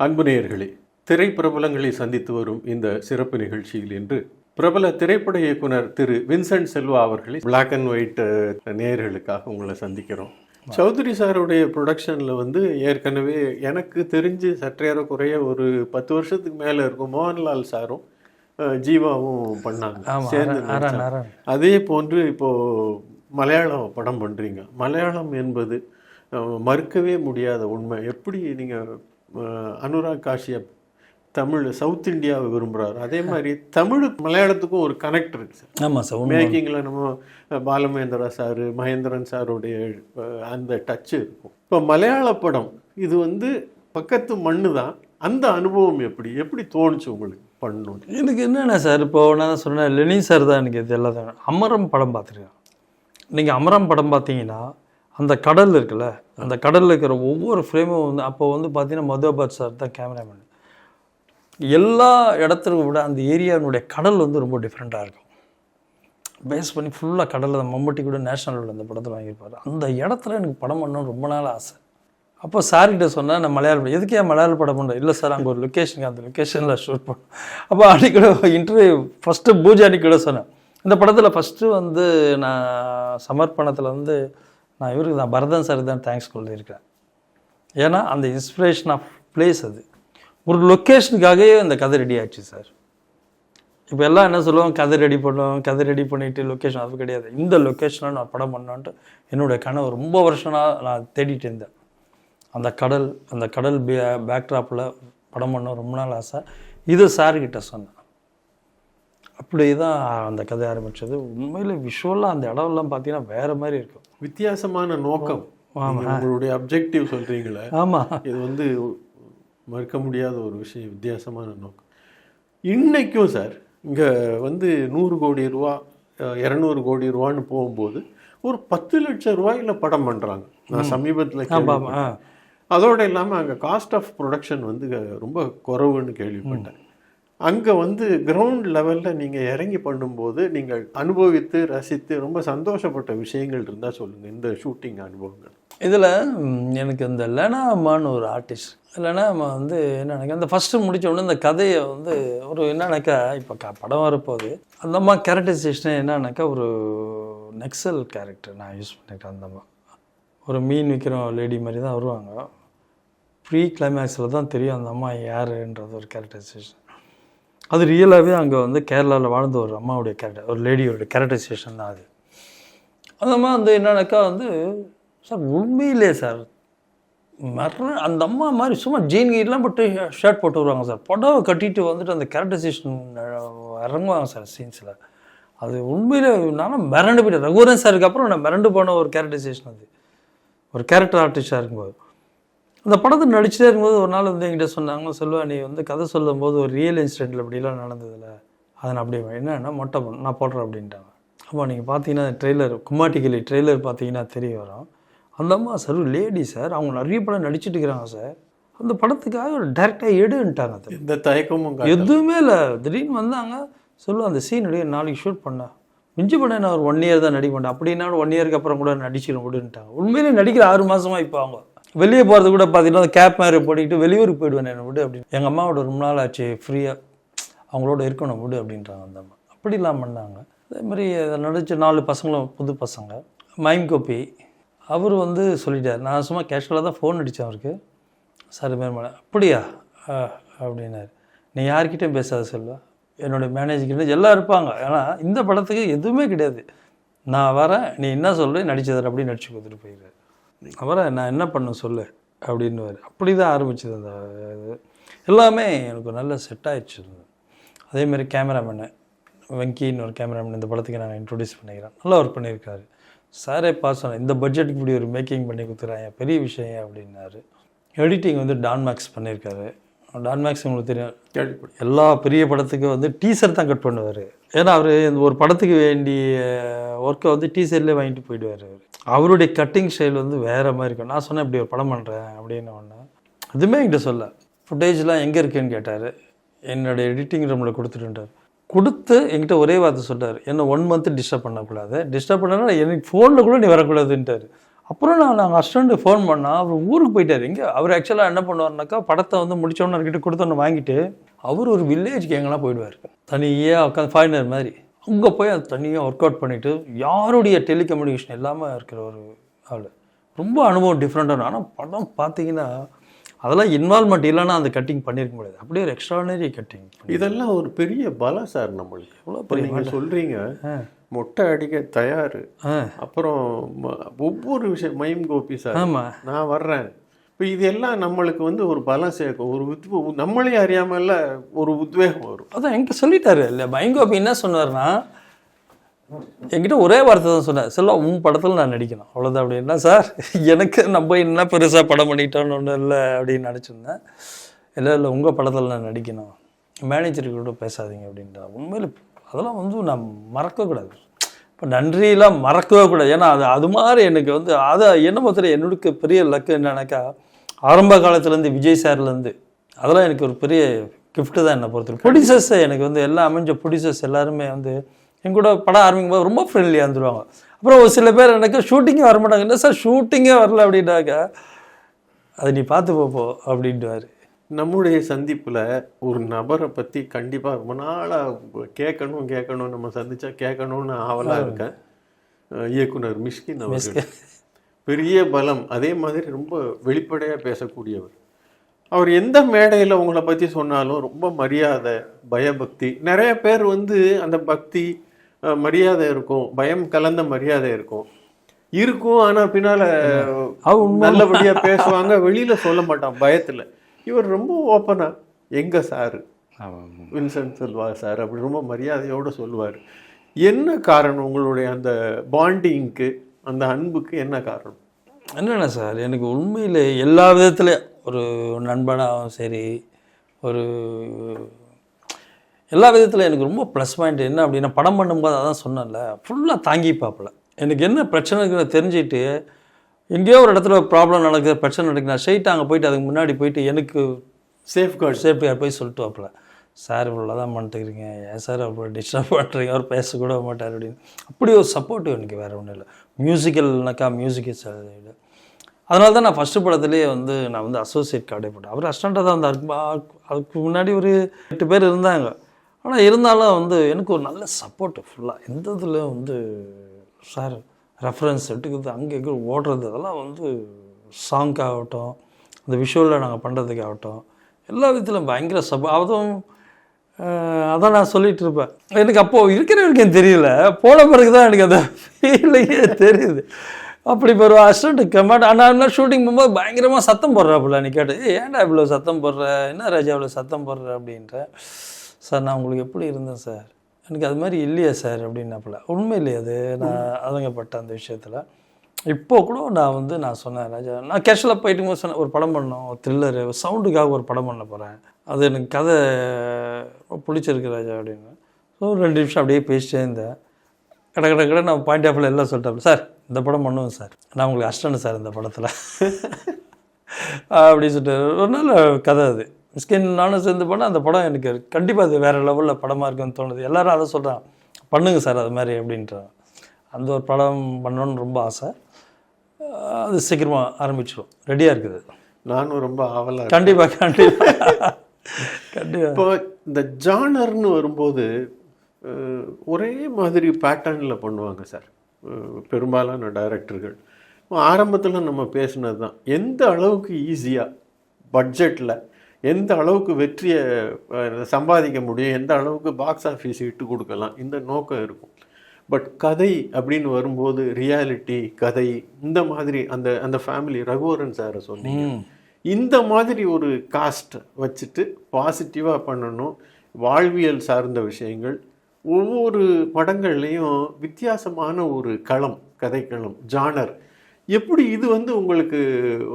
அன்பு நேயர்களே திரைப்பிரபலங்களை சந்தித்து வரும் இந்த சிறப்பு நிகழ்ச்சியில் இன்று பிரபல திரைப்பட இயக்குனர் திரு வின்சென்ட் செல்வா அவர்களை பிளாக் அண்ட் ஒயிட் நேயர்களுக்காக உங்களை சந்திக்கிறோம். சௌத்ரி சாருடைய ப்ரொடக்ஷனில் வந்து ஏற்கனவே எனக்கு தெரிஞ்சு சற்றேற குறைய ஒரு பத்து வருஷத்துக்கு மேலே இருக்கும் மோகன்லால் சாரும் ஜீவாவும் பண்ணாங்க. சேர்ந்து. அதே போன்று இப்போ மலையாளம் படம் பண்றீங்க. மலையாளம் என்பது மறுக்கவே முடியாத உண்மை. எப்படி நீங்க அஹ், அனுராக் காஷ்யப் தமிழ் சவுத் இந்தியாவை விரும்புறாரு. அதே மாதிரி தமிழுக்கு மலையாளத்துக்கும் ஒரு கனெக்ட் இருக்கு சார். ஆமாம் சார் மேக்கிங்கில் நம்ம பாலமகேந்திரா சார் மகேந்திரன் சாருடைய அந்த டச்சு இருக்கும். இப்போ மலையாள படம் இது வந்து பக்கத்து மண்ணு தான். அந்த அனுபவம் எப்படி? எப்படி தோணுச்சு உங்களுக்கு பண்ணணும் எனக்கு என்னென்ன சார் இப்போ நான் சொன்னேன் லெனின் சார் தான் எனக்கு இது எல்லாத்தையும் அமரம் படம் பார்த்துருக்கேன் நீங்கள் அமரம் படம் பார்த்தீங்கன்னா அந்த கடல் இருக்குல்ல அந்த கடலில் இருக்கிற ஒவ்வொரு ஃப்ரேமும் வந்து அப்போ வந்து பார்த்தீங்கன்னா மதுபாத் சார் தான் கேமராமேன் எல்லா இடத்துக்கும் விட அந்த ஏரியாவினுடைய கடல் வந்து ரொம்ப டிஃப்ரெண்ட்டாக இருக்கும். பேஸ் பண்ணி ஃபுல்லாக கடலில் மம்முட்டி கூட நேஷனல் அந்த படத்தில் வாங்கியிருப்பார். அந்த இடத்துல எனக்கு படம் பண்ணணும்னு ரொம்ப நாள் ஆசை. அப்போ சார்கிட்ட சொன்னேன் நான் மலையாள படம் எதுக்கே மலையாள படம் பண்ணுறேன் இல்லை சார் அங்கே ஒரு லொக்கேஷனுக்கு அந்த லொக்கேஷனில் ஷூட் பண்ணோம் அப்போ அன்றைக்கூட இன்டர்வியூ ஃபஸ்ட்டு பூஜை அன்றைக்கூட கூட சொன்னேன். இந்த படத்தில் ஃபஸ்ட்டு வந்து நான் சமர்ப்பணத்தில் வந்து நான் இவருக்கு தான் பரதன் சார் தான் தேங்க்ஸ் சொல்லியிருக்கிறேன். ஏன்னா அந்த இன்ஸ்பிரேஷன் ஆஃப் பிளேஸ் அது. ஒரு லொக்கேஷனுக்காகவே அந்த கதை ரெடி ஆச்சு சார் இப்போ எல்லாம் என்ன சொல்லுவோம் கதை ரெடி பண்ணுவோம் கதை ரெடி பண்ணிவிட்டு லொக்கேஷன் அது கிடையாது. இந்த லொக்கேஷனில் நான் படம் பண்ணோன்ட்டு என்னுடைய கனவு ரொம்ப வருஷமாக நான் தேடிட்டு இருந்தேன். அந்த கடல் அந்த கடல் பே பேக்ட்ராப்பில் படம் பண்ண ரொம்ப நாள் ஆசை. இது சார்கிட்ட சொன்னேன். அப்படி தான் அந்த கதை ஆரம்பித்தது உண்மையில் விஷுவலாக அந்த இடம்லாம் பார்த்தீங்கன்னா வேறு மாதிரி இருக்கும். வித்தியாசமான நோக்கம். உங்களுடைய அப்ஜெக்டிவ் சொல்றீங்களே. ஆமாம் இது வந்து மறுக்க முடியாத ஒரு விஷயம் வித்தியாசமான நோக்கம். இன்னைக்கும் சார் இங்கே வந்து நூறு கோடி ரூபா இரநூறு கோடி ரூபான்னு போகும்போது ஒரு பத்து லட்சம் ரூபாயில படம் பண்ணுறாங்க நான் சமீபத்தில் அதோட இல்லாமல் அங்கே காஸ்ட் ஆஃப் ப்ரொடக்ஷன் வந்து ரொம்ப குறைவுன்னு கேள்விப்பட்டேன். அங்கே வந்து கிரவுண்ட் லெவலில் நீங்கள் இறங்கி பண்ணும்போது நீங்கள் அனுபவித்து ரசித்து ரொம்ப சந்தோஷப்பட்ட விஷயங்கள் இருந்தால் சொல்லுங்கள் இந்த ஷூட்டிங் அனுபவங்கள். இதில் எனக்கு இந்த லெனா அம்மான்னு ஒரு ஆர்டிஸ்ட் இல்லைனா அம்மா வந்து என்ன அந்த ஃபஸ்ட்டு முடித்த உடனே இந்த கதையை வந்து ஒரு என்னன்னாக்கா இப்போ க படம் வரப்போகுது. அந்த அம்மா கேரக்டரைசேஷனே என்னன்னாக்கா ஒரு நெக்ஸல் கேரக்டர் நான் யூஸ் பண்ணிக்கிறேன் அந்த அம்மா. ஒரு மீன் விற்கிற லேடி மாதிரி தான் வருவாங்க. ப்ரீ கிளைமேக்ஸில் தான் தெரியும் அந்த அம்மா யாருன்றது ஒரு கேரக்டரைசேஷன் அது ரியலாகவே அங்கே வந்து கேரளாவில் வாழ்ந்த ஒரு அம்மாவுடைய கேரக்டர் ஒரு லேடியோட கேரக்டரைசேஷன் தான் அது. அந்த அம்மா வந்து என்னன்னாக்கா வந்து சார் உண்மையிலே சார் மர அந்த அம்மா மாதிரி சும்மா ஜீன் கீட்லாம் போட்டு ஷர்ட் போட்டு வருவாங்க சார். புடவை கட்டிட்டு வந்துட்டு அந்த கேரக்டரைசேஷன் இறங்குவாங்க சார் சீன்ஸில் அது உண்மையில் நானும் மிரண்டு போயிட்டேன். ரகுவரன் சாருக்கு அப்புறம் நான் மிரண்டு போன ஒரு கேரக்டரைசேஷன் அது. ஒரு கேரக்டர் ஆர்டிஸ்டாக இருக்கும்போது. அந்த படத்தை நடிச்சுட்டே இருக்கும்போது ஒரு நாள் வந்து என்கிட்ட சொன்னாங்க சொல்லுவா நீ வந்து கதை சொல்லும்போது ஒரு ரியல் இன்சிடென்ட்டில் இப்படிலாம் நடந்ததில்ல அதை நான் அப்படியே என்னன்னா மொட்டை பண்ண நான் போடுறேன் அப்படின்ட்டாங்க. ஆமாம் நீங்கள் பார்த்தீங்கன்னா ட்ரெய்லர் கும்மாட்டிக்கிளி ட்ரெய்லர் பார்த்தீங்கன்னா தெரிய வரும். அந்த அம்மா சார் லேடி சார் அவங்க நிறைய படம் நடிச்சிட்டு இருக்கிறாங்க சார். அந்த படத்துக்காக ஒரு டேரெக்டாக எடுன்ட்டாங்க. அது எந்த தயக்கமும். எதுவுமே இல்லை. திடீர்னு வந்தாங்க சொல்லுவோம் அந்த சீன் நாளைக்கு ஷூட் பண்ணேன் மிஞ்சி பண்ண நான் ஒரு ஒன் இயர் தான் நடிக்க மாட்டேன். அப்படின்னா ஒன் இயருக்கு அப்புறம் கூட நடிச்சிடும் விடுன்ட்டாங்க உண்மையிலே நடிக்கிற ஆறு மாசமா இப்போ அவங்க. வெளியே போகிறது கூட பார்த்தீங்கன்னா கேப் மாதிரி போட்டுக்கிட்டு வெளியூருக்கு போயிடுவேன் என்ன விடு அப்படின்னு. எங்கள் அம்மாவோட ரொம்ப நாள் ஆச்சு ஃப்ரீயாக அவங்களோட இருக்கணும் விடு அப்படின்றாங்க அந்த அம்மா. அப்படிலாம் பண்ணாங்க. அதே மாதிரி அதை நடித்த நாலு பசங்களும் புது பசங்க. மைம் கோப்பி அவர் வந்து சொல்லிட்டார். நான் சும்மா கேஷுவலாக தான் ஃபோன் அடித்தேன் அவருக்கு. சார் இது அப்படியா? ஆ அப்படின்னாரு. நீ யார்கிட்டையும் பேசாத செல்வா. என்னோட மேனேஜர்கிட்ட எல்லாம் இருப்பாங்க. ஏன்னா இந்த படத்துக்கு எதுவுமே கிடையாது. நான் வரேன். நீ என்ன சொல்கிறேன் நடிச்சதில் அப்படின்னு நடிச்சு கொடுத்துட்டு போயிடுறாரு. அவரை நான் என்ன பண்ண சொல்லு அப்படின்னு அப்படி தான் ஆரம்பிச்சது அந்த இது எல்லாமே எனக்கு நல்ல செட் ஆயிடுச்சு. அதேமாரி கேமராமேனு வெங்கின்னு ஒரு கேமராமேன் இந்த படத்துக்கு நான் இன்ட்ரொடியூஸ் பண்ணிக்கிறேன். நல்லா ஒர்க் பண்ணியிருக்காரு. சாரே பாஸ் இந்த பட்ஜெட்டுக்கு இப்படி ஒரு மேக்கிங் பண்ணி கொடுத்துறாங்க பெரிய விஷயம் அப்படின்னாரு. எடிட்டிங் வந்து டான்மேக்ஸ் பண்ணியிருக்காரு. டான்மேக்ஸ் உங்களுக்கு தெரியும். எல்லா பெரிய படத்துக்கும் வந்து டீசர் தான் கட் பண்ணுவார். ஏன்னா அவர் இந்த ஒரு படத்துக்கு வேண்டிய ஒர்க்கை வந்து டீசர்லேயே வாங்கிட்டு போயிடுவார். அவர் அவருடைய கட்டிங் ஸ்டைல் வந்து வேறு மாதிரி இருக்கும். நான் சொன்னேன் இப்படி ஒரு படம் பண்ணுறேன் அப்படின்னு ஒன்று அதுவுமே என்கிட்ட சொல்ல. ஃபுட்டேஜ்லாம் எங்கே இருக்குன்னு கேட்டார். என்னோட எடிட்டிங் ரூமில் கொடுத்துட்டுட்டார் கொடுத்து என்கிட்ட ஒரே வார்த்தை சொல்லிட்டார் என்ன ஒன் மந்த் டிஸ்டர்ப் பண்ணக்கூடாது. டிஸ்டர்ப் பண்ணனா எனக்கு ஃபோனில் கூட நீ வரக்கூடாதுன்ட்டார். அப்புறம் நான் நாங்கள் அசிஸ்டண்ட்டு ஃபோன் பண்ணால் அவர் ஊருக்கு போயிட்டார். எங்கே? அவர் ஆக்சுவலாக என்ன பண்ணுவார்னாக்கா படத்தை வந்து முடிச்சோன்னு அவர்கிட்ட கொடுத்தோன்னு வாங்கிட்டு அவர் ஒரு வில்லேஜ்க்கு எங்கெல்லாம் போயிடுவார். தனியாக உட்காந்து ஃபாரினர் மாதிரி. அங்கே போய் அது தனியாக ஒர்க் அவுட் பண்ணிவிட்டு யாருடைய டெலிகம்யூனிகேஷன் இல்லாமல் இருக்கிற ஒரு ஆள். ரொம்ப அனுபவம் டிஃப்ரெண்ட்டான ஆனால் படம் பார்த்தீங்கன்னா அதெல்லாம் இன்வால்மெண்ட் இல்லைன்னா அந்த கட்டிங் பண்ணியிருக்க முடியாது. அப்படியே ஒரு எக்ஸ்ட்ரானரி கட்டிங் இதெல்லாம் ஒரு பெரிய பலம் சார் நம்மளுக்கு. எவ்வளோ நீங்கள் சொல்கிறீங்க மொட்டை அடிக்க தயார். அப்புறம் ஒவ்வொரு விஷயம் மயம் கோபி சார். ஆமாம் நான் வர்றேன். இப்போ இது எல்லாம் நம்மளுக்கு வந்து ஒரு பலம் சேர்க்கும். ஒரு உத்வ நம்மளே அறியாமல ஒரு உத்வேகம் வரும். அதான் என்கிட்ட சொல்லிட்டாரு. இல்லை பயங்கோபி என்ன சொன்னார்னா என்கிட்ட ஒரே வார்த்தை தான் சொன்னார். செல்வா உன் படத்தில் நான் நடிக்கணும். அவ்வளோதான் அப்படின்னா சார்? எனக்கு நம்ம என்ன பெருசாக படம் பண்ணிட்டோன்னு ஒன்றும் இல்லை அப்படின்னு நினச்சிருந்தேன். இல்லை இல்லை உங்கள் படத்தில் நான் நடிக்கணும். மேனேஜர் கூட பேசாதீங்க அப்படின்றா உண்மையில் அதெல்லாம் வந்து நான் மறக்கக்கூடாது. இப்போ நன்றியெல்லாம் மறக்கவே கூடாது ஏன்னா அது அது மாதிரி எனக்கு வந்து அதை என்ன பொறுத்தவரை என்னோட பெரிய லக்கு என்னன்னாக்கா ஆரம்ப காலத்துலேருந்து விஜய் சார்லேருந்து அதெல்லாம் எனக்கு ஒரு பெரிய gift தான் என்னை பொறுத்தவரை ப்ரொடியூசர்ஸ் எனக்கு வந்து எல்லாம் அமைஞ்ச ப்ரொடியூசர்ஸ் எல்லாருமே வந்து என் கூட படம் ஆரம்பிக்கும் போது ரொம்ப ஃப்ரெண்ட்லியாக இருந்துருவாங்க. அப்புறம் ஒரு சில பேர் எனக்கு ஷூட்டிங்கே வர மாட்டாங்க என்ன சார் ஷூட்டிங்கே வரல அப்படின்னாக்கா அதை நீ பார்த்து போப்போ அப்படின்ட்டுவார் நம்முடைய சந்திப்புல ஒரு நபரை பத்தி கண்டிப்பா ரொம்ப நாளா கேட்கணும் கேட்கணும் நம்ம சந்திச்சா கேட்கணும்னு ஆவலா இருக்கேன். இயக்குனர் மிஷ்கின் அவர்கள். பெரிய பலம் அதே மாதிரி ரொம்ப வெளிப்படையா பேசக்கூடியவர். அவர் எந்த மேடையில் உங்களை பற்றி சொன்னாலும் ரொம்ப மரியாதை பயபக்தி. நிறைய பேர் வந்து அந்த பக்தி மரியாதை இருக்கும் பயம் கலந்த மரியாதை இருக்கும். இருக்கும் ஆனால் பின்னால் நல்லபடியாக பேசுவாங்க வெளியில் சொல்ல மாட்டான் பயத்தில். இவர் ரொம்ப ஓப்பனாக எங்க சார்? வின்சென்ட் செல்வா சார் அப்படி ரொம்ப மரியாதையோடு சொல்லுவார். என்ன காரணம் உங்களுடைய அந்த பாண்டிங்க்கு அந்த அன்புக்கு என்ன காரணம்? என்னென்ன சார்? எனக்கு உண்மையில் எல்லா விதத்துலையும் ஒரு நண்பனாகவும் சரி ஒரு எல்லா விதத்தில் எனக்கு ரொம்ப ப்ளஸ் பாயிண்ட் என்ன அப்படின்னா படம் பண்ணும்போது அதான் சொன்னேன்ல ஃபுல்லாக தாங்கி பார்ப்பல எனக்கு என்ன பிரச்சனைங்கிறத தெரிஞ்சுட்டு எங்கேயோ ஒரு இடத்துல ப்ராப்ளம் நடக்குது பிரச்சனை நடக்குது நான் ஸ்ட்ரைட்டாக அங்கே போயிட்டு அதுக்கு முன்னாடி போயிட்டு எனக்கு சேஃப்கார்ட்ஸ் சேஃப்டியாக போய் சொல்லிட்டு வாப்பில் சார் இவ்வளோ தான் பண்ணிட்டுக்கிறீங்க ஏன் சார் அப்போ டிஸ்டர்ப் பண்ணுறீங்க அவர் பேசக்கூட மாட்டார். அப்படின்னு. அப்படி ஒரு சப்போர்ட்டிவ் எனக்கு வேறு ஒன்றும் இல்லை. மியூசிக்கல்னாக்கா மியூசிக் இது அதனால தான் நான் ஃபஸ்ட்டு படத்துலேயே வந்து நான் வந்து அசோசியேட் கார்டே போட்டேன். அவர் அஸ்டண்ட்டாக தான் இருந்தார். பா- அதுக்கு முன்னாடி ஒரு எட்டு பேர் இருந்தாங்க. ஆனால் இருந்தாலும் வந்து எனக்கு ஒரு நல்ல சப்போர்ட்டு ஃபுல்லாக எந்த இதுலையும் வந்து சார் ரெஃபரன்ஸ் எடுக்கிறது அங்கே இங்கே ஓடுறது அதெல்லாம் வந்து சாங்க்காகட்டும் அந்த விஷுவலில் நாங்கள் பண்ணுறதுக்காகட்டும் எல்லா விதத்திலும் பயங்கர சபா அதுவும் அதான் நான் சொல்லிட்டு இருப்பேன். எனக்கு அப்போது இருக்கிற வரைக்கும் தெரியல. போன பிறகு தான் எனக்கு அந்த ஃபீலிங்கே தெரியுது. அப்படி இப்போ ஒரு அசிஸ்டண்ட் கமாண்ட் ஆனால் ஷூட்டிங் போகும்போது பயங்கரமாக சத்தம் போடுறாப்புல நீ கேட்டு ஏன்டா இவ்வளோ சத்தம் போடுற? என்ன ராஜா இவ்வளோ சத்தம் போடுற? அப்படின்ற சார் நான் உங்களுக்கு எப்படி இருந்தேன் சார்? எனக்கு அது மாதிரி இல்லையா சார் அப்படின்னாப்புல. உண்மை இல்லையா அது நான் அதுங்கப்பட்ட அந்த விஷயத்தில். இப்போ கூட நான் வந்து நான் சொன்னேன் ராஜா நான் கேஷுவலாக போயிட்டு போது சொன்னேன் ஒரு படம் பண்ணோம் த்ரில்லரு சவுண்டுக்காக ஒரு படம் பண்ண போகிறேன் அது எனக்கு கதை பிடிச்சிருக்கு ராஜா அப்படின்னு. ஸோ ரெண்டு நிமிஷம் அப்படியே பேசிட்டே இருந்தேன். கட கட கட நான் பாயிண்ட் ஆஃப்ல எல்லாம் சொல்லிட்டேன். சார் இந்த படம் பண்ணுவேன் சார். நான் உங்களுக்கு அஷ்டன்னு சார் இந்த படத்தில். அப்படின்னு சொல்லிட்டு ஒரு நல்ல கதை அது. ஸ்கின் நானும் சேர்ந்து பண்ணால் அந்த படம் எனக்கு கண்டிப்பாக அது வேறு லெவலில் படமாக இருக்குன்னு தோணுது. எல்லாரும் அதை சொல்கிறான் பண்ணுங்க சார் அது மாதிரி அப்படின்றாங்க. அந்த ஒரு படம் பண்ணணும்னு ரொம்ப ஆசை. அது சீக்கிரமாக ஆரம்பிச்சிடும் ரெடியாக இருக்குது. நானும் ரொம்ப ஆவலா கண்டிப்பாக கண்டிப்பாக கண்டிப்பாக இப்போ இந்த ஜானர்னு வரும்போது ஒரே மாதிரி பேட்டர்னில் பண்ணுவாங்க சார். பெரும்பாலான டைரக்டர்கள் ஆரம்பத்தில் நம்ம பேசுனது தான் எந்த அளவுக்கு ஈஸியாக பட்ஜெட்டில் எந்த அளவுக்கு வெற்றியை சம்பாதிக்க முடியும் எந்த அளவுக்கு பாக்ஸ் ஆஃபீஸ் இட்டு கொடுக்கலாம் இந்த நோக்கம் இருக்கும். பட் கதை அப்படின்னு வரும்போது ரியாலிட்டி கதை இந்த மாதிரி அந்த அந்த ஃபேமிலி ரகுவரன் சாரை சொன்னீங்க. இந்த மாதிரி ஒரு காஸ்ட் வச்சுட்டு பாசிட்டிவாக பண்ணணும் வாழ்வியல் சார்ந்த விஷயங்கள் ஒவ்வொரு படங்கள்லையும் வித்தியாசமான ஒரு களம் கதைக்களம் ஜானர் எப்படி இது வந்து உங்களுக்கு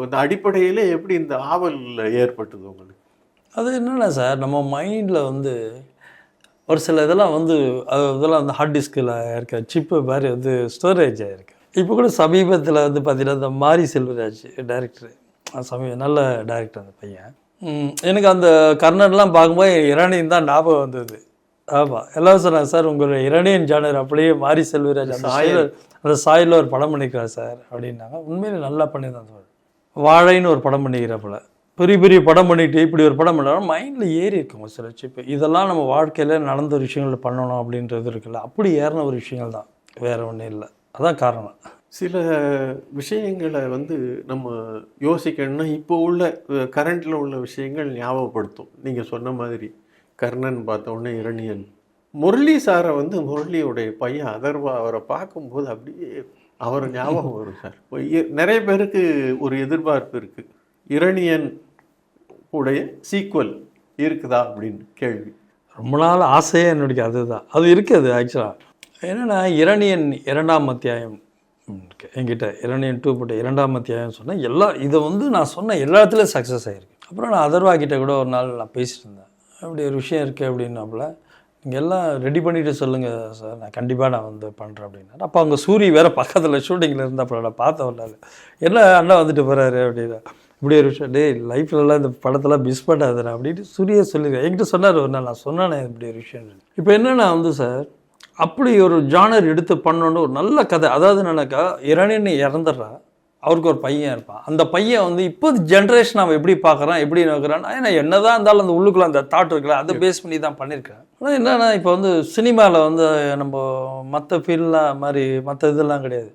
அந்த அடிப்படையிலே எப்படி இந்த ஆவல் ஏற்பட்டது உங்களுக்கு? அது என்னென்ன சார் நம்ம மைண்டில் வந்து ஒரு சில இதெல்லாம் வந்து அது இதெல்லாம் வந்து ஹார்ட் டிஸ்கில் இருக்க. சிப்பு மாதிரி வந்து ஸ்டோரேஜ் ஆகிருக்கு இப்போ கூட சமீபத்தில் வந்து பார்த்தீங்கன்னா இந்த மாரி செல்வராஜ் டைரக்டர் சமீப நல்ல டைரக்டர் அந்த பையன். எனக்கு அந்த கர்ணன்லாம் பார்க்கும்போது இரானியும் தான் ஞாபகம் வந்தது. ஆமா. எல்லாரும் சொன்னாங்க சார் உங்களுடைய இரணியன் ஜானர் அப்படியே மாரி செல்வராஜ் அந்த சாயல். அந்த சாயலில் ஒரு படம் பண்ணிக்கிறார் சார் அப்படின்னாங்க. உண்மையிலே நல்லா பண்ணியிருந்தான் சார். வாழைன்னு ஒரு படம் பண்ணிக்கிறப்பல பெரிய பெரிய படம் பண்ணிட்டு இப்படி ஒரு படம் பண்ணாலும் மைண்டில் ஏறி இருக்குங்க சில இப்போ இதெல்லாம் நம்ம வாழ்க்கையில் நடந்த ஒரு விஷயங்கள் பண்ணணும் அப்படின்றது இருக்குல்ல. அப்படி ஏறின ஒரு விஷயங்கள் தான். வேற ஒன்றும் இல்லை. அதான் காரணம். சில விஷயங்களை வந்து நம்ம யோசிக்கணும்னா இப்போ உள்ள கரண்ட்டில் உள்ள விஷயங்கள் ஞாபகப்படுத்தும். நீங்கள் சொன்ன மாதிரி கர்ணன் பார்த்தோன்னே இரணியன். முரளி சாரை வந்து முரளியுடைய பையன் அதர்வா அவரை பார்க்கும்போது அப்படியே அவர் ஞாபகம் வரும் சார் நிறைய பேருக்கு ஒரு எதிர்பார்ப்பு இருக்குது இரணியன் உடைய சீக்வல் இருக்குதா அப்படின்னு கேள்வி. ரொம்ப நாள் ஆசையே என்னுடைய அதுதான். அது இருக்குது ஆக்சுவலாக என்னென்னா இரணியன் இரண்டாம் அத்தியாயம். என்கிட்ட இரணியன் டூ போட்ட இரண்டாம் அத்தியாயம் சொன்னேன் எல்லா இதை வந்து நான் சொன்ன எல்லா இடத்துலையும் சக்ஸஸ் ஆகிருக்கு அப்புறம் நான் அதர்வா கிட்ட கூட ஒரு நாள் நான் பேசிட்டு இருந்தேன். அப்படி ஒரு விஷயம் இருக்குது அப்படின்னாப்புல நீங்கள் எல்லாம் ரெடி பண்ணிவிட்டு சொல்லுங்கள் சார் நான் கண்டிப்பாக நான் வந்து பண்ணுறேன் அப்படின்னா அப்போ அவங்க சூரிய வேறு பக்கத்தில் ஷூட்டிங்கில் இருந்தாப்புல நான் பார்த்த வரல என்ன அண்ணா வந்துட்டு போகிறாரு அப்படின்னா இப்படி ஒரு விஷயம் டேய் லைஃப்லலாம் இந்த படத்தெல்லாம் மிஸ் பண்ணாதுடா அப்படின்ட்டு சூரிய சொல்லியிருக்கேன் என்கிட்ட சொன்னார் ஒரு நாள் நான் சொன்னானே இப்படி ஒரு விஷயம். இப்போ என்னென்னா வந்து சார் அப்படி ஒரு ஜானர் எடுத்து பண்ணணுன்னு ஒரு நல்ல கதை. அதாவது என்னன்னாக்கா இரணின்னு இறந்துடுறா. அவருக்கு ஒரு பையன் இருப்பான். அந்த பையன் வந்து இப்போ ஜென்ரேஷன் அவன் எப்படி பார்க்குறான் எப்படி நோக்கிறான் ஏன்னா என்னதான் இருந்தாலும் அந்த உள்ளுக்குள்ள அந்த தாட் இருக்குல்ல அதை பேஸ் பண்ணி தான் பண்ணியிருக்கேன். ஆனால் என்னன்னா இப்போ வந்து சினிமாவில் வந்து நம்ம மற்ற ஃபீல்லாம் மாதிரி மற்ற இதெல்லாம் கிடையாது.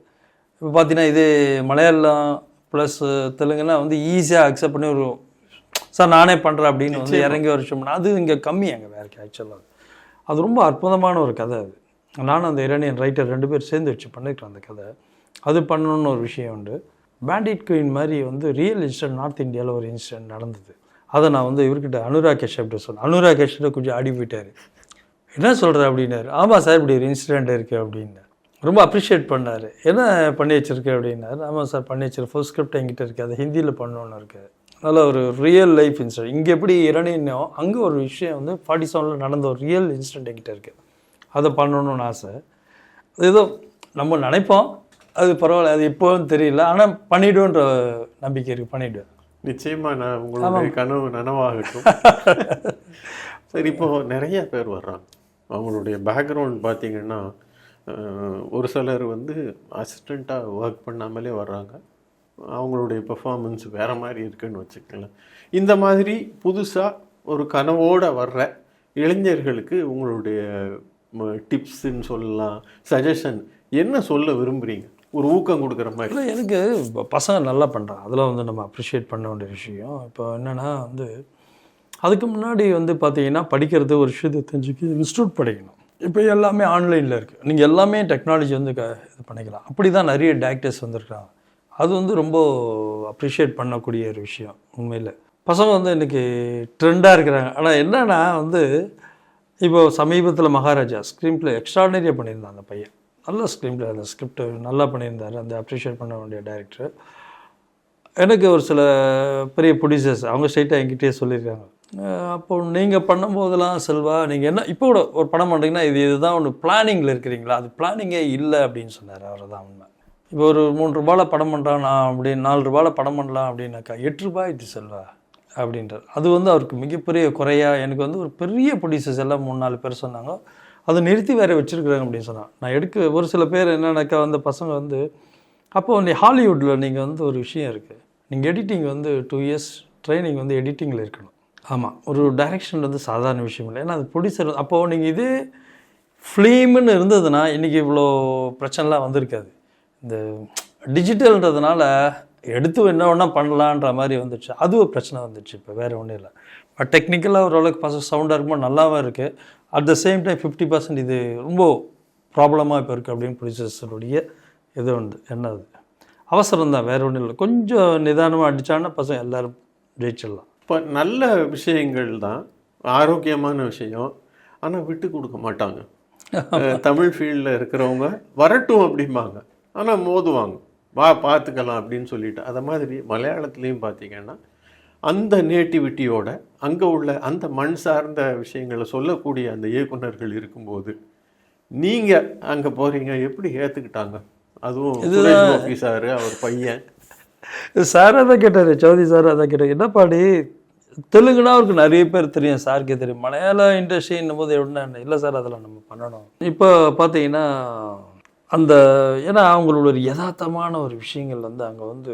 இப்போ பார்த்தீங்கன்னா இது மலையாளம் ப்ளஸ் தெலுங்குலாம் வந்து ஈஸியாக அக்செப்ட் பண்ணி ஒரு சார் நானே பண்ணுறேன் அப்படின்னு வந்து இறங்கி விஷயம். அது இங்கே கம்மி அங்கே வேறு ஆக்சுவலாக அது ரொம்ப அற்புதமான ஒரு கதை அது. நானும் அந்த இரணியன் ரைட்டர் ரெண்டு பேர் சேர்ந்து வச்சு பண்ணியிருக்கேன் அந்த கதை. அது பண்ணணும்னு ஒரு விஷயம் உண்டு. பேண்டிட் குயின் மாதிரி வந்து ரியல் இன்சிடென்ட் நார்த் இந்தியாவில் ஒரு இன்சிடென்ட் நடந்தது. அதை நான் வந்து இவர்கிட்ட அனுராக் கஷ்யப்ட்ட சொன்னேன். அனுராக் கஷ்யப்ட கொஞ்சம் ஆடி போயிட்டாரு. என்ன சொல்கிற அப்படின்னாரு. ஆமாம் சார் இப்படி ஒரு இன்சிடென்ட் இருக்குது அப்படின்னு ரொம்ப அப்ரிஷியேட் பண்ணார். என்ன பண்ணி வச்சிருக்கு அப்படின்னாரு? ஆமாம் சார் பண்ணி வச்சிரு ஃபுல் ஸ்கிரிப்ட் என்கிட்ட இருக்குது அது ஹிந்தியில் பண்ணணும்னு இருக்குது நல்ல ஒரு ரியல் லைஃப் இன்சிடென்ட் இங்கே எப்படி இரணியோ அங்கே ஒரு விஷயம் வந்து ஃபார்ட்டி செவனில் நடந்த ஒரு ரியல் இன்சிடென்ட் என்கிட்ட இருக்குது அதை பண்ணணும்னு ஆசை. அது ஏதோ நம்ம நினைப்போம். அது பரவாயில்ல அது எப்போவும் தெரியல. ஆனால் பண்ணிவிடுன்ற நம்பிக்கை இருக்குது பண்ணிவிடுவேன் நிச்சயமா நான் உங்களுடைய கனவு நனவாகட்டும். சரி இப்போ நிறைய பேர் வர்றாங்க. அவங்களுடைய பேக்ரவுண்ட் பார்த்தீங்கன்னா ஒரு சிலர் வந்து அசிஸ்டண்ட்டாக ஒர்க் பண்ணாமலே வர்றாங்க. அவங்களுடைய பெர்ஃபார்மன்ஸ் வேறு மாதிரி இருக்குன்னு வச்சுக்கலாம் இந்த மாதிரி புதுசாக ஒரு கனவோடு வர்ற இளைஞர்களுக்கு உங்களுடைய டிப்ஸுன்னு சொல்லலாம் சஜஷன் என்ன சொல்ல விரும்புகிறீங்க ஒரு ஊக்கம் கொடுக்குற மாதிரி. இல்லை எனக்கு பசங்க நல்லா பண்ணுறான் அதெல்லாம் வந்து நம்ம அப்ரிஷியேட் பண்ண வேண்டிய விஷயம். இப்போ என்னென்னா வந்து அதுக்கு முன்னாடி வந்து பார்த்தீங்கன்னா படிக்கிறது ஒரு விஷயத்தை தெரிஞ்சுக்க இன்ஸ்டியூட் படிக்கணும். இப்போ எல்லாமே ஆன்லைனில் இருக்குது நீங்கள் எல்லாமே டெக்னாலஜி வந்து க இது பண்ணிக்கலாம். அப்படி தான் நிறைய டேரக்டர்ஸ் வந்திருக்காங்க அது வந்து ரொம்ப அப்ரிஷியேட் பண்ணக்கூடிய ஒரு விஷயம் உண்மையில். பசங்க வந்து இன்றைக்கி ட்ரெண்டாக இருக்கிறாங்க. ஆனால் என்னென்னா வந்து இப்போ சமீபத்தில் மகாராஜா ஸ்க்ரீன் ப்ளே எக்ஸ்ட்ராடனரியாக பண்ணியிருந்தான் அந்த பையன். நல்ல ஸ்க்ரீன் பிளே அந்த ஸ்கிரிப்ட் நல்லா பண்ணியிருந்தார். அந்த அப்ரிஷியேட் பண்ண வேண்டிய டைரக்டர் எனக்கு ஒரு சில பெரிய ப்ரொடியூசர்ஸ் அவங்க ஸ்ட்ரைட்டாக என்கிட்டயே சொல்லியிருக்காங்க. அப்போ நீங்கள் பண்ணும்போதெல்லாம் செல்வா நீங்கள் என்ன இப்போ கூட ஒரு படம் பண்ணுறீங்கன்னா இது இதுதான் ஒன்று பிளானிங்கில் இருக்கிறீங்களா? அது பிளானிங்கே இல்லை அப்படின்னு சொன்னார் அவர் தான் உண்மை. இப்போ ஒரு மூணு ரூபாயில் படம் பண்ணுறான் நான் அப்படி நாலு ரூபாயில் படம் பண்ணலாம் அப்படின்னாக்கா எட்டு ரூபாய் இது செல்வா அப்படின்றார். அது வந்து அவருக்கு மிகப்பெரிய குறையாக எனக்கு வந்து ஒரு பெரிய ப்ரொடியூசர்ஸ் எல்லாம் மூணு நாலு பேர் சொன்னாங்க. அதை நிறுத்தி வேறு வச்சுருக்குறாங்க அப்படின்னு சொன்னான் நான் எடுக்க ஒரு சில பேர் என்னன்னாக்கா வந்து பசங்க வந்து அப்போ நீ ஹாலிவுட்டில் நீங்கள் வந்து ஒரு விஷயம் இருக்குது நீங்கள் எடிட்டிங் வந்து டூ இயர்ஸ் ட்ரைனிங் வந்து எடிட்டிங்கில் இருக்கணும். ஆமாம் ஒரு டைரக்ஷன் வந்து சாதாரண விஷயம் இல்லை. ஏன்னா அது ப்ரொடியூசர் அப்போது நீங்கள் இது ஃபிலிம்னு இருந்ததுன்னா இன்றைக்கி இவ்வளோ பிரச்சனைலாம் வந்திருக்காது. இந்த டிஜிட்டல்ன்றதுனால எடுத்து என்ன வேணா பண்ணலான்ற மாதிரி வந்துடுச்சு அது ஒரு பிரச்சனை வந்துடுச்சு இப்போ வேறு ஒன்றும் இல்லை. பட் டெக்னிக்கலாக ஓரளவுக்கு பசங்க சவுண்டாக இருக்கும்போது நல்லாவும் இருக்குது at the same time fifty percent இது ரொம்ப ப்ராப்ளமாக இப்போ இருக்குது அப்படின்னு ப்ரொடியூசர்ஸனுடைய இது உண்டு. என்னது? அவசரம் தான் வேறு ஒன்றும் இல்லை. கொஞ்சம் நிதானமாக அடித்தான்னா பசங்க எல்லோரும் ஜெயிச்சிடலாம். இப்போ நல்ல விஷயங்கள் தான் ஆரோக்கியமான விஷயம் ஆனால் விட்டு கொடுக்க மாட்டாங்க. தமிழ் ஃபீல்டில் இருக்கிறவங்க வரட்டும் அப்படிம்பாங்க. ஆனால் மோதுவாங்க. வா பார்த்துக்கலாம் அப்படின்னு சொல்லிட்டு. அதை மாதிரி மலையாளத்துலேயும் பார்த்தீங்கன்னா அந்த நேட்டிவிட்டியோட அங்கே உள்ள அந்த மண் சார்ந்த விஷயங்களை சொல்லக்கூடிய அந்த இயக்குனர்கள் இருக்கும்போது நீங்கள் அங்கே போகிறீங்க எப்படி ஏற்றுக்கிட்டாங்க அதுவும் சார் அவர் பையன். சார் அதான் கேட்டார் சௌதி சார் அதான் கேட்டார். என்னப்பாடி தெலுங்குனா அவருக்கு நிறைய பேர் தெரியும் சாருக்கே தெரியும். மலையாள இண்டஸ்ட்ரின்னும் போது என்ன இல்லை சார் அதெல்லாம் நம்ம பண்ணணும். இப்போ பார்த்தீங்கன்னா அந்த ஏன்னா அவங்களோட ஒரு யதார்த்தமான ஒரு விஷயங்கள் வந்து அங்கே வந்து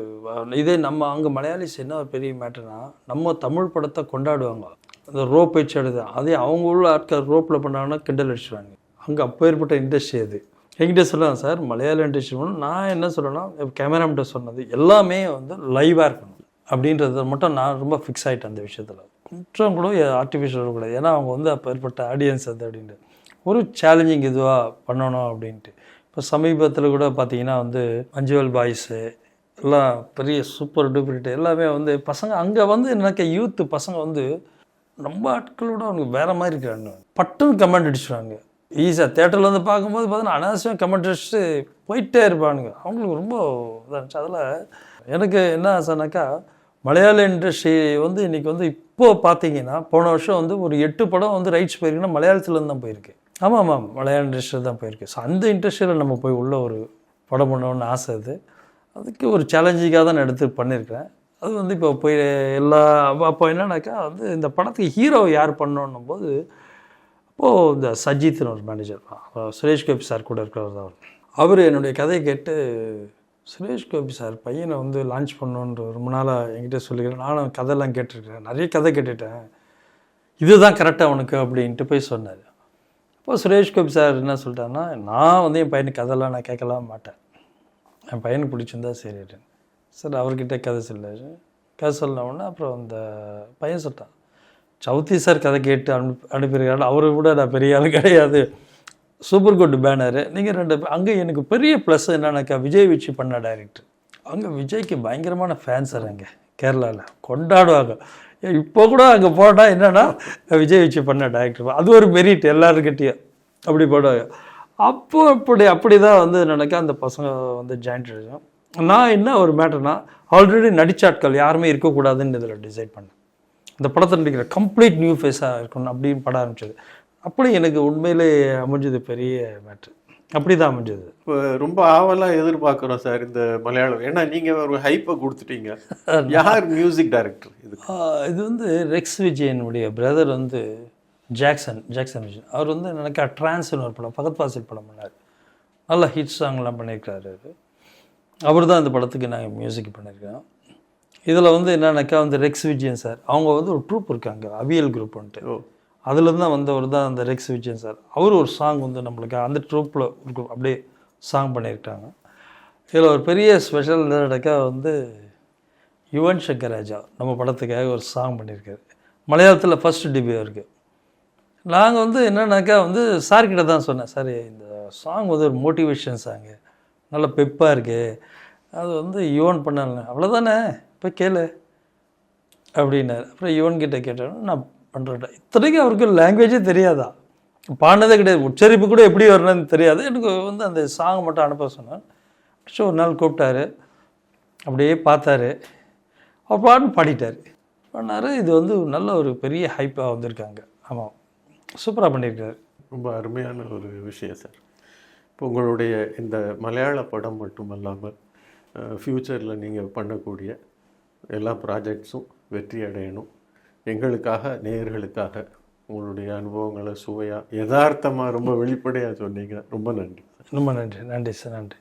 இதே நம்ம அங்கே மலையாளிஸ் என்ன ஒரு பெரிய மேட்டர்னா நம்ம தமிழ் படத்தை கொண்டாடுவாங்க. அந்த ரோப் வச்சு எடுத்து அதே அவங்க உள்ள ஆட்கள் ரோப்பில் பண்ணாங்கன்னா கிண்டல் அடிச்சுடுவாங்க அங்கே அப்பேற்பட்ட இண்டஸ்ட்ரி அது. என்கிட்ட சொல்லுவாங்க சார் மலையாள இண்டஸ்ட்ரி நான் என்ன சொல்லணும்னா கேமராமேன்ட்ட சொன்னது எல்லாமே வந்து லைவாக இருக்கணும் அப்படின்றத மட்டும் நான் ரொம்ப ஃபிக்ஸ் ஆகிட்டேன் அந்த விஷயத்தில். குற்றம் கூட ஆர்டிஃபிஷியல் இருக்கக்கூடாது ஏன்னா அவங்க வந்து அப்போ ஏற்பட்ட ஆடியன்ஸ் அது அப்படின்ட்டு. ஒரு சேலஞ்சிங் இதுவாக பண்ணணும் அப்படின்ட்டு. இப்போ சமீபத்தில் கூட பார்த்தீங்கன்னா வந்து மஞ்சுவல் பாய்ஸு எல்லாம் பெரிய சூப்பர் டூப்பர் எல்லாமே வந்து பசங்க அங்கே வந்து எனக்கு யூத்து பசங்க வந்து ரொம்ப ஆட்களோட அவங்க வேறு மாதிரி இருக்கிறாங்க. பட்டுன்னு கமெண்ட் அடிச்சுடுவாங்க ஈஸியாக தேட்டரில் வந்து பார்க்கும்போது பார்த்தீங்கன்னா அனாவசியம் கமெண்ட் அடிச்சுட்டு போயிட்டே இருப்பானுங்க. அவங்களுக்கு ரொம்ப இதாக இருந்துச்சு. அதில் எனக்கு என்ன ஆசைனாக்கா மலையாள இண்டஸ்ட்ரி வந்து இன்னைக்கு வந்து இப்போது பார்த்தீங்கன்னா போன வருஷம் வந்து ஒரு எட்டு படம் வந்து ரைட்ஸ் போயிருக்குன்னா மலையாளத்துலேருந்து தான் போயிருக்கு. ஆமாம் ஆமாம் மலையாள இண்டஸ்ட்ரியில் தான் போயிருக்கு. ஸோ அந்த இண்டஸ்ட்ரியில் நம்ம போய் உள்ள ஒரு படம் பண்ணணும்னு ஆசை அது. அதுக்கு ஒரு சேலஞ்சிங்காக தான் நான் எடுத்து பண்ணியிருக்கிறேன். அது வந்து இப்போ போய் எல்லா அப்போ அப்போ என்னன்னாக்கா வந்து இந்த படத்துக்கு ஹீரோ யார் பண்ணணும் போது ஓ இந்த சஜித்னு ஒரு மேனேஜர் சுரேஷ் கோபி சார் கூட இருக்கிறவர் தான் அவர். அவர் என்னுடைய கதையை கேட்டு சுரேஷ் கோபி சார் பையனை வந்து லான்ச் பண்ணணுன்ற ரொம்ப நாளாக என்கிட்ட சொல்லிக்கிறேன் நானும் கதையெல்லாம் கேட்டிருக்கிறேன். நிறைய கதை கேட்டுட்டேன். இதுதான் கரெக்டாக உனக்கு? அப்படின்ட்டு போய் சொன்னார். அப்போ சுரேஷ் கோபி சார் என்ன சொல்லிட்டாருன்னா நான் வந்து என் பையனுக்கு கதையெல்லாம் நான் கேட்கலாம் மாட்டேன். என் பையனுக்கு பிடிச்சிருந்தா சரி சார் அவர்கிட்ட கதை சொல்லாரு கதை சொன்ன உடனே அப்புறம் அந்த பையன் சொல்லிட்டான் சவுத்தி சார் கதை கேட்டு அனுப்பி அனுப்பியிருக்காரு. அவரை விட நான் பெரிய ஆள் கிடையாது. Super good banner. நீங்கள் ரெண்டு அங்கே எனக்கு பெரிய ப்ளஸ் என்னன்னாக்கா விஜய் வச்சு பண்ண டைரக்டர் அங்கே விஜய்க்கு பயங்கரமான ஃபேன்ஸ் அங்கே கேரளாவில் கொண்டாடுவாங்க. இப்போ கூட அங்கே போனால் என்னென்னா விஜய் வச்சு பண்ண டைரக்டர் அது ஒரு மெரிட் எல்லாருக்கிட்டேயும் அப்படி போடுவாங்க. அப்போ அப்படி அப்படி தான் வந்து நினைக்க அந்த பசங்க வந்து ஜாயின்ட் நான் என்ன ஒரு மேட்டர்னா ஆல்ரெடி நடிச்ச ஆட்கள் யாருமே இருக்கக்கூடாதுன்னு இதில் டிசைட் பண்ணேன். இந்த படத்தில் நடிக்கிற கம்ப்ளீட் நியூ ஃபேஸாக இருக்கணும் அப்படின்னு படம் ஆரம்பிச்சது. அப்படி எனக்கு உண்மையிலே அமைஞ்சது பெரிய மேட்ரு அப்படி தான் அமைஞ்சது. இப்போ ரொம்ப ஆவலாக எதிர்பார்க்குறோம் சார் இந்த மலையாளம். ஏன்னா நீங்கள் ஒரு ஹைப்பை கொடுத்துட்டீங்க. யார் மியூசிக் டைரக்டர் இது? இது வந்து ரெக்ஸ் விஜயனுடைய பிரதர் வந்து ஜாக்சன் ஜாக்சன் விஜயன். அவர் வந்து எனக்கு ட்ரான்ஸ்னு ஒரு படம் பகத் பாசில் படம் பண்ணார். நல்ல ஹிட் சாங்லாம் பண்ணியிருக்காரு அவர் அவர். தான் இந்த படத்துக்கு நாங்கள் மியூசிக் பண்ணியிருக்கோம் இதில் வந்து என்னன்னாக்கா வந்து ரெக்ஸ் விஜயன் சார் அவங்க வந்து ஒரு ட்ரூப் இருக்காங்க அவியல் குரூப்ன்ட்டு அதுலேருந்து தான் வந்தவர் தான் அந்த ரெக்ஸ் விஜயன் சார். அவர் ஒரு சாங் வந்து நம்மளுக்கு அந்த ட்ரூப்பில் ஒரு அப்படியே சாங் பண்ணியிருக்காங்க. இதில் ஒரு பெரிய ஸ்பெஷல் என்னன்னாக்கா வந்து யுவன் சங்கர் ராஜா நம்ம படத்துக்காக ஒரு சாங் பண்ணியிருக்காரு. மலையாளத்தில் ஃபர்ஸ்ட் டிபி அவருக்கு. நாங்கள் வந்து என்னன்னாக்கா வந்து சார்கிட்ட தான் சொன்னேன் சார் இந்த சாங் வந்து ஒரு மோட்டிவேஷன் சாங்கு நல்ல பெப்பாக இருக்கு. அது வந்து யுவன் பண்ணல அவ்வளோதானே போய் கேளு. அப்படின்னாரு. அப்புறம் யுவன்கிட்ட கேட்டேன் நான் பண்ணுறேன் இத்தனைக்கும் அவருக்கு லாங்குவேஜே தெரியாதா? பாடினதே கிடையாது. உச்சரிப்பு கூட எப்படி வரணும்னு தெரியாது. எனக்கு வந்து அந்த சாங் மட்டும் அனுப்ப சொன்னேன். ஸோ ஒரு நாள் கூப்பிட்டாரு. அப்படியே பார்த்தாரு. அவர் பாட்டு பாடிட்டார். பண்ணார். இது வந்து நல்ல ஒரு பெரிய ஹைப்பாக வந்திருக்காங்க. ஆமாம் சூப்பராக பண்ணியிருக்காரு ரொம்ப அருமையான ஒரு விஷயம் சார். இப்போ உங்களுடைய இந்த மலையாள படம் மட்டுமல்லாமல் ஃப்யூச்சரில் நீங்கள் பண்ணக்கூடிய எல்லா ப்ராஜெக்ட்ஸும் வெற்றி அடையணும். எங்களுக்காக நேயர்களுக்காக உங்களுடைய அனுபவங்களை சுவையாக யதார்த்தமாக ரொம்ப வெளிப்படையாக சொன்னீங்க. ரொம்ப நன்றி. ரொம்ப நன்றி. நன்றி சார். நன்றி.